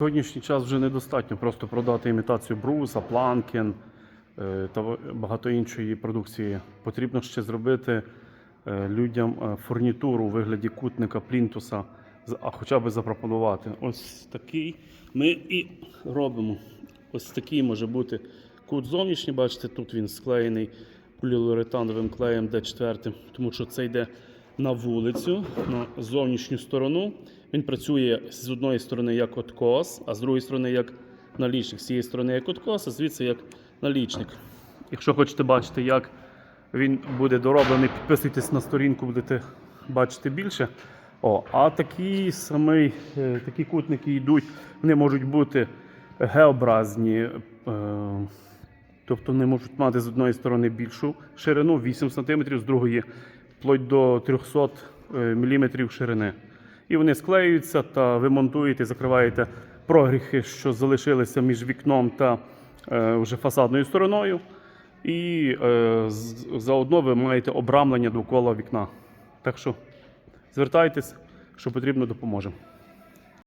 Сьогоднішній час вже недостатньо просто продати імітацію бруса, планкен е, та багато іншої продукції. Потрібно ще зробити е, людям е, фурнітуру у вигляді кутника, плінтуса, а хоча б запропонувати. Ось такий ми і робимо. Ось такий може бути кут зовнішній. Бачите, тут він склеєний поліуретановим клеєм D4, тому що це йде на вулицю, на зовнішню сторону. Він працює з одної сторони як откос, а з другої сторони як налічник. З цієї сторони як откос, а звідси як налічник. Якщо хочете бачити, як він буде дороблений, підписуйтесь на сторінку, будете бачити більше. О, а такі самий, е, такі кутники йдуть, вони можуть бути геобразні, е, тобто вони можуть мати з одної сторони більшу ширину 8 см, з другої вплоть до 300 мм ширини. І вони склеюються та ви монтуєте, закриваєте прогріхи, що залишилися між вікном та е, вже фасадною стороною. І е, заодно ви маєте обрамлення довкола вікна. Так що звертайтесь, що потрібно, допоможемо.